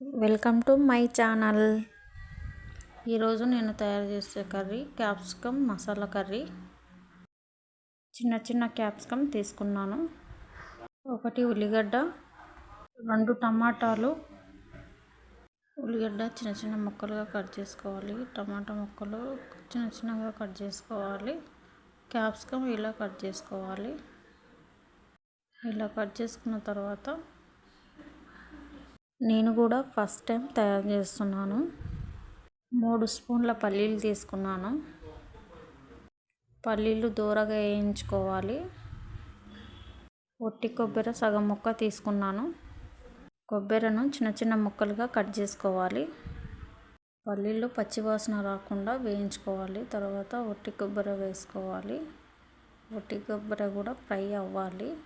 Welcome to my channel. ఈరోజు నేను తయారు చేసే కర్రీ క్యాప్సికమ్ మసాలా కర్రీ. చిన్న చిన్న క్యాప్సికమ్ తీసుకున్నాను. ఒకటి ఉల్లిగడ్డ రెండు టమాటాలు. ఉల్లిగడ్డ చిన్న చిన్న ముక్కలుగా కట్ చేసుకోవాలి. టమాటా ముక్కలు చిన్న చిన్నగా కట్ చేసుకోవాలి. క్యాప్సికమ్ ఇలా కట్ చేసుకోవాలి. ఇలా కట్ చేసుకున్న తర్వాత నేను కూడా ఫస్ట్ టైం తయారు చేస్తున్నాను. మూడు స్పూన్ల పల్లీలు తీసుకున్నాను. పల్లీలు దూరగా వేయించుకోవాలి. ఒట్టి కొబ్బరి సగం ముక్క తీసుకున్నాను. కొబ్బరిను చిన్న చిన్న ముక్కలుగా కట్ చేసుకోవాలి. పల్లీలు పచ్చివాసన రాకుండా వేయించుకోవాలి. తర్వాత ఒట్టి కొబ్బరి వేసుకోవాలి. ఒట్టి కొబ్బరి కూడా ఫ్రై అవ్వాలి.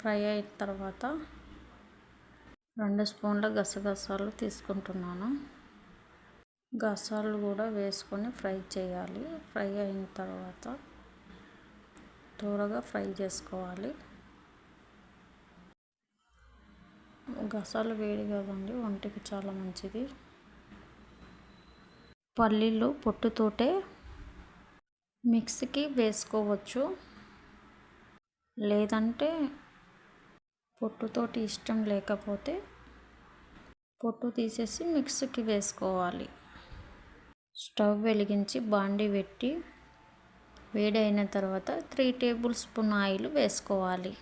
ఫ్రై అయిన తర్వాత రెండు స్పూన్ల గసగసాలు తీసుకుంటున్నాను. గసాలు కూడా వేసుకొని ఫ్రై చేయాలి. ఫ్రై అయిన తర్వాత త్వరగా ఫ్రై చేసుకోవాలి. గసాలు వేడి కదండి ఒంటికి చాలా మంచిది. పల్లీలు పొట్టుతోటే మిక్సీకి వేసుకోవచ్చు. లేదంటే పొట్టుతోటి ఇష్టం లేకపోతే పొట్టు తీసేసి మిక్సీకి వేసుకోవాలి. స్టవ్ వెలిగించి బాండి పెట్టి వేడి అయిన తర్వాత త్రీ టేబుల్ స్పూన్ ఆయిల్ వేసుకోవాలి.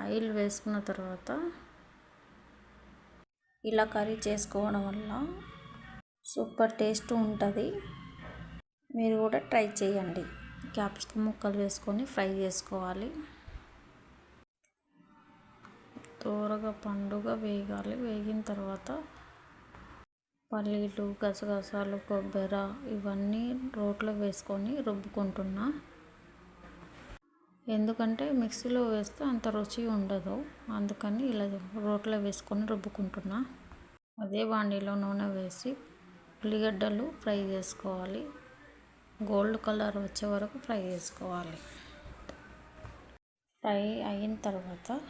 ఆయిల్ వేసుకున్న తర్వాత ఇలా కర్రీ చేసుకోవడం వల్ల సూపర్ టేస్ట్ ఉంటుంది. మీరు కూడా ట్రై చేయండి. క్యాప్సికమ్ ముక్కలు వేసుకొని ఫ్రై చేసుకోవాలి. త్వరగా పండుగ వేగాలి. వేగిన తర్వాత పల్లీలు గసగసాలు కొబ్బరి ఇవన్నీ రోట్లో వేసుకొని రుబ్బుకుంటున్నా. ఎందుకంటే మిక్సీలో వేస్తే అంత రుచి ఉండదు. అందుకని ఇలా రోట్లో వేసుకొని రుబ్బుకుంటున్నా. అదే వాణిలో నూనె వేసి ఉల్లిగడ్డలు ఫ్రై చేసుకోవాలి. గోల్డ్ కలర్ వచ్చే వరకు ఫ్రై చేసుకోవాలి. ఫ్రై అయిన తర్వాత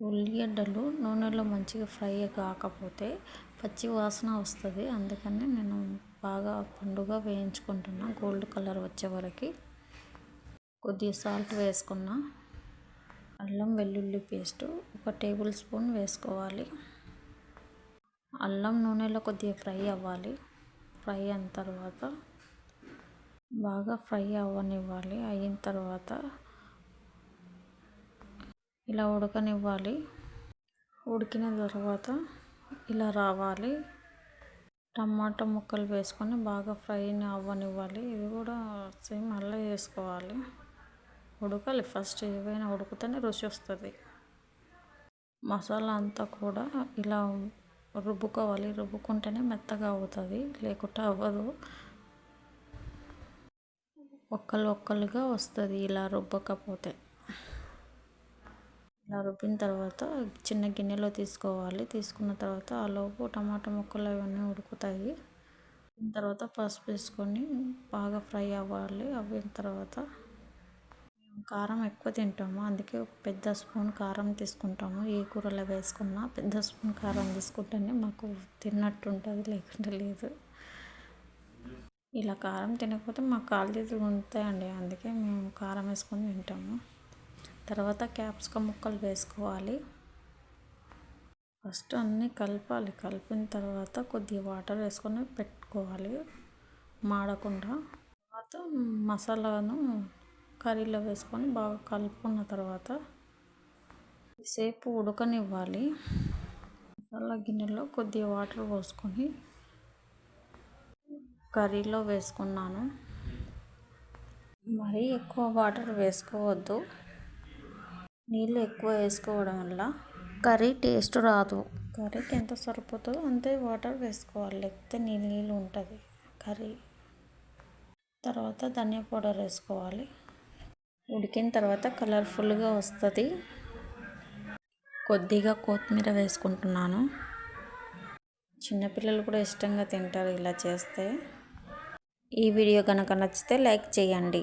ఉల్లిగడ్డలు నూనెలో మంచిగా ఫ్రై కాకపోతే పచ్చి వాసన వస్తుంది. అందుకని నేను బాగా పండుగ వేయించుకుంటున్నా గోల్డ్ కలర్ వచ్చే వరకు. కొద్దిగా సాల్ట్ వేసుకున్నా. అల్లం వెల్లుల్లి పేస్ట్ ఒక టేబుల్ స్పూన్ వేసుకోవాలి. అల్లం నూనెలో కొద్దిగా ఫ్రై అవ్వాలి. ఫ్రై అయిన తర్వాత బాగా ఫ్రై అవ్వనివ్వాలి. అయిన తర్వాత ఇలా ఉడకనివ్వాలి. ఉడికిన తర్వాత ఇలా రావాలి. టమాటా ముక్కలు వేసుకొని బాగా ఫ్రై అవ్వనివ్వాలి. ఇది కూడా సేమ్ అలా వేసుకోవాలి. ఉడకాలి. ఫస్ట్ ఏవైనా ఉడికితేనే రుచి వస్తుంది. మసాలా అంతా కూడా ఇలా రుబ్బుకోవాలి. రుబ్బుకుంటేనే మెత్తగా అవుతుంది. లేకుంటే అవ్వదు. ఒక్కలు ఒక్కళ్ళుగా వస్తుంది ఇలా రుబ్బకపోతే. ఇలా రుబ్బిన తర్వాత చిన్న గిన్నెలో తీసుకోవాలి. తీసుకున్న తర్వాత ఆ లోపు టమాటా ముక్కలు అవన్నీ ఉడుకుతాయి. తర్వాత పసుపు వేసుకొని బాగా ఫ్రై అవ్వాలి. అవ్విన తర్వాత కారం ఎక్కువ తింటాము. అందుకే ఒక పెద్ద స్పూన్ కారం తీసుకుంటాము. ఏ కూరలో వేసుకున్నా పెద్ద స్పూన్ కారం తీసుకుంటేనే మాకు తిన్నట్టు ఉంటుంది లేకుంటే లేదు. ఇలా కారం తినకపోతే మా కాలు చేతులు ఉంటాయండి. అందుకే మేము కారం వేసుకొని తింటాము. తర్వాత క్యాప్సికమ్ ముక్కలు వేసుకోవాలి. ఫస్ట్ అన్నీ కలపాలి. కలిపిన తర్వాత కొద్దిగా వాటర్ వేసుకొని పెట్టుకోవాలి మాడకుండా. తర్వాత మసాలాను కర్రీలో వేసుకొని బాగా కలుపుకున్న తర్వాత సేపు ఉడకనివ్వాలి. మసాలా గిన్నెలో కొద్దిగా వాటర్ పోసుకొని కర్రీలో వేసుకున్నాను. మరీ ఎక్కువ వాటర్ వేసుకోవద్దు. నీళ్ళు ఎక్కువ వేసుకోవడం వల్ల కర్రీ టేస్ట్ రాదు. కర్రీకి ఎంత సరిపోతుందో అంతే వాటర్ వేసుకోవాలి. లేకపోతే నీళ్ళు నీళ్ళు ఉంటుంది కర్రీ. తర్వాత ధనియా పౌడర్ వేసుకోవాలి. ఉడికిన తర్వాత కలర్ఫుల్గా వస్తుంది. కొద్దిగా కొత్తిమీర వేసుకుంటున్నాను. చిన్నపిల్లలు కూడా ఇష్టంగా తింటారు ఇలా చేస్తే. ఈ వీడియో కనుక నచ్చితే లైక్ చేయండి.